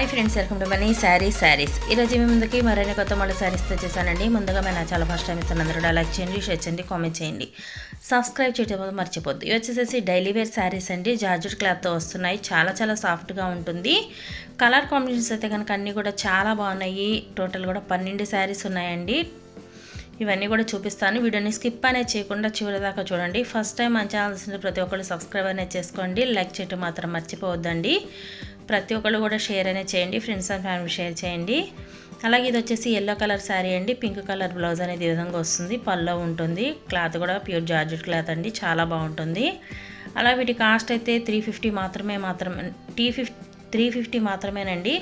Hi friends welcome to Mani saris. Saris ఈరోజు మీ ముందుకి మరిన్ని కొత్త మళ్ళీ శారీస్తో చేశానండి ముందుగా మన చాలా ఫస్ట్ టైం ఇస్తాను అందరూ లైక్ చేయండి షేర్ చేయండి కామెంట్ చేయండి. సబ్స్క్రైబ్ చేయడం మర్చిపోద్దు. ఇవి వచ్చేసేసి డైలీ వేర్ శారీస్ అండి. జార్జెట్ క్లాత్తో వస్తున్నాయి. చాలా చాలా సాఫ్ట్గా ఉంటుంది. కలర్ కాంబినేషన్స్ అయితే కనుక అన్నీ కూడా చాలా బాగున్నాయి. టోటల్ కూడా పన్నెండు శారీస్ ఉన్నాయండి. ఇవన్నీ కూడా చూపిస్తాను. వీడియోని స్కిప్ అనేది చేయకుండా చివరి దాకా చూడండి. ఫస్ట్ టైం మన ఛానల్స్ని ప్రతి ఒక్కళ్ళు సబ్స్క్రైబ్ అనేది చేసుకోండి. లైక్ చేయటం మాత్రం మర్చిపోవద్దండి. ప్రతి ఒక్కరు కూడా షేర్ అనేది చేయండి. ఫ్రెండ్స్ అండ్ ఫ్యామిలీ షేర్ చేయండి. అలాగే ఇది వచ్చేసి ఎల్లో కలర్ శారీ అండి. పింక్ కలర్ బ్లౌజ్ అనేది ఈ విధంగా వస్తుంది. పల్లో ఉంటుంది. క్లాత్ కూడా ప్యూర్ జార్జెట్ క్లాత్ అండి. చాలా బాగుంటుంది. అలా వీటి కాస్ట్ అయితే త్రీ ఫిఫ్టీ మాత్రమే మాత్రమే టీ ఫిఫ్టీ త్రీ ఫిఫ్టీ మాత్రమేనండి.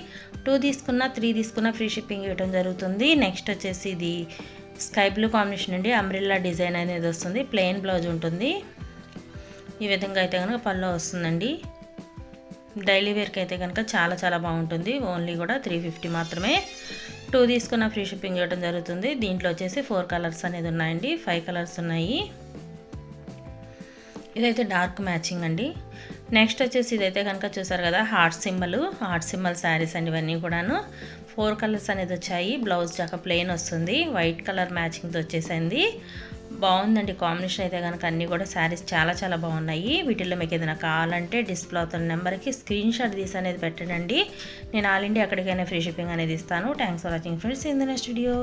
టూ తీసుకున్న త్రీ తీసుకున్న ఫ్రీ షిప్పింగ్ ఇవ్వడం జరుగుతుంది. నెక్స్ట్ వచ్చేసి ఇది స్కై బ్లూ కాంబినేషన్ అండి అంబ్రిల్లా డిజైన్ అనేది వస్తుంది ప్లెయిన్ బ్లౌజ్ ఉంటుంది. ఈ విధంగా అయితే కనుక పళ్ళు వస్తుందండి. డైలీ వేర్కి అయితే కనుక చాలా చాలా బాగుంటుంది ఓన్లీ కూడా త్రీ ఫిఫ్టీ మాత్రమే. టూ తీసుకున్న ఫ్రీ షిప్పింగ్ ఇవ్వడం జరుగుతుంది. దీంట్లో వచ్చేసి ఫోర్ కలర్స్ అనేది ఉన్నాయండి ఫైవ్ కలర్స్ ఉన్నాయి. ఇదైతే డార్క్ మ్యాచింగ్ అండి. నెక్స్ట్ వచ్చేసి ఇదైతే కనుక చూసారు కదా heart symbol heart symbol saris అండి ఇవన్నీ కూడాను. ఫోర్ కలర్స్ అనేది వచ్చాయి. బ్లౌజ్ దాకా ప్లెయిన్ వస్తుంది. వైట్ కలర్ మ్యాచింగ్తో వచ్చేసింది. బాగుందండి కాంబినేషన్ అయితే కనుక అన్నీ కూడా. శారీస్ చాలా చాలా బాగున్నాయి. వీటిల్లో మీకు ఏదైనా కావాలంటే డిస్ప్లే అవుతున్న నెంబర్కి స్క్రీన్ షాట్ తీసి అనేది పెట్టడండి నేను ఆల్ ఇండియా ఎక్కడికైనా ఫ్రీ షిప్పింగ్ అనేది ఇస్తాను. Thanks for watching friends. In the next video